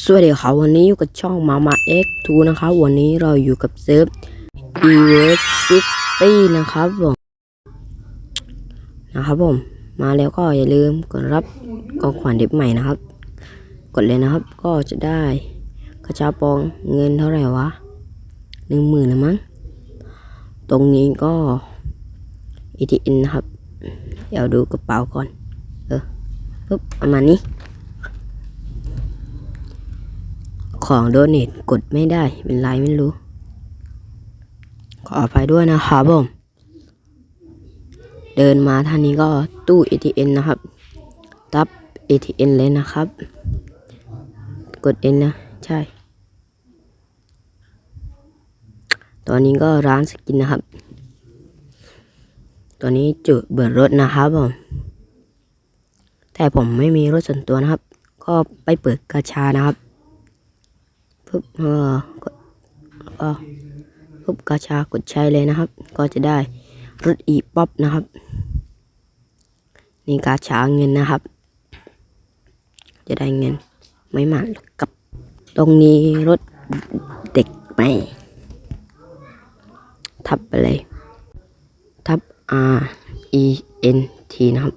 สวัสดีครับวันนี้อยู่กับช่องมามา X2 นะครับ วันนี้เราอยู่กับเซิร์ฟ e v e r City นะครับผมนะครับผม มาแล้วก็อย่าลืมกดรับกองขวัญเด็กใหม่นะครับ กดเลยนะครับก็จะได้กระชาปองเงินเท่าไหร่วะหนึ่งหมื่นนะมั้งตรงนี้ก็ ATM นะครับ เดี๋ยวดูกระเป๋าก่อน เออปุ๊บประมาณนี้ ของโดเนทกดไม่ได้ เป็นไรไม่รู้ ขออภัยด้วยนะครับผม เดินมาทางนี้ก็ตู้ ATM นะครับ รับ ATM เลยนะครับ กด N นะ ใช่ ตอนนี้ก็ร้านสกินนะครับตัวนี้จุดเบิดรถนะครับผม แต่ผมไม่มีรถส่วนตัวนะครับ ก็ไปเปิดกาชานะครับ ปุ๊บเออกดก็ปุ๊บกาชากดใช้เลยนะครับ ก็จะได้รถอีป๊อปนะครับนี่กาชาเงินนะครับ จะได้เงินไม่มากกับตรงนี้รถเด็กใหม่ทับไปเลย ทับ R E N T นะครับ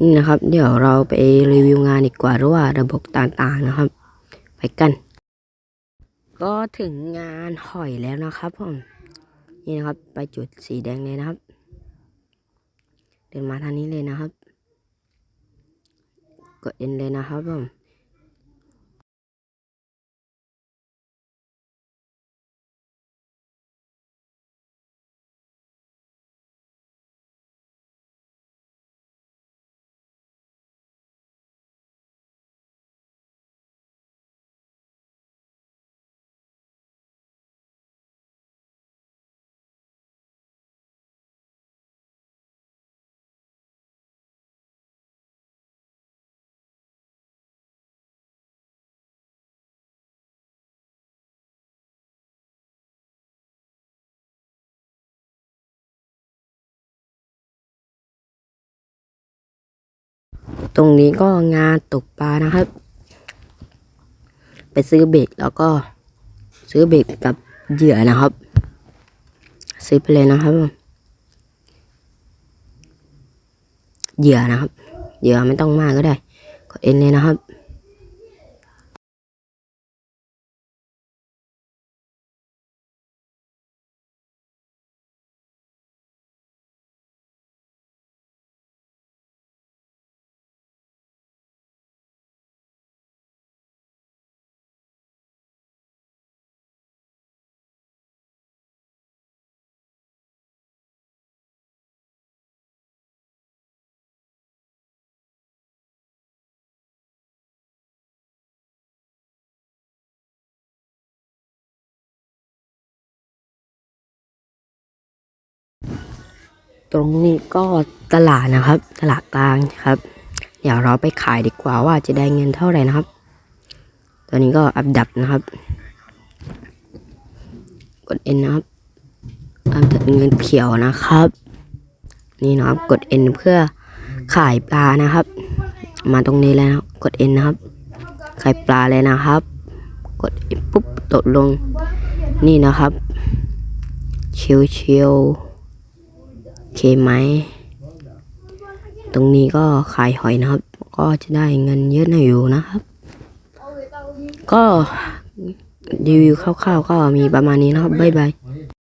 นี่นะครับ เดี๋ยวเราไปรีวิวงานดีกว่าหรือว่าระบบต่างๆนะครับ ไปกัน ก็ถึงงานหอยแล้วนะครับผมนี่นะครับ ไปจุดสีแดงเลยนะครับ เดินมาทางนี้เลยนะครับ กดเอ็นเลยนะครับผม ตรงนี้ก็งานตกปลานะครับ ไปซื้อเบ็ดแล้วก็ซื้อเบ็ดกับเหยื่อนะครับ ซื้อไปเลยนะครับ เหยื่อนะครับ เหยื่อไม่ต้องมากก็ได้ ก็เอ็นเลยนะครับ ตรงนี้ก็ตลาดนะครับ ตลาดกลางครับ เดี๋ยวเราไปขายดีกว่าว่าจะได้เงินเท่าไหร่นะครับตัวนี้ก็อับดับนะครับ กด N นะครับอับดับเงินเขียวนะครับ นี่นะครับกด N เพื่อขายปลานะครับ มาตรงนี้แล้วนะครับกด N นะครับ ขายปลาเลยนะครับ กดปุ๊บตกลงนี่นะครับ เชิวเชิว เคไหม ตรงนี้ก็ขายหอยนะครับ ก็จะได้เงินเยอะหน่อยอยู่นะครับ ก็รีวิวคร่าวๆก็มีประมาณนี้นะครับ บ๊ายบาย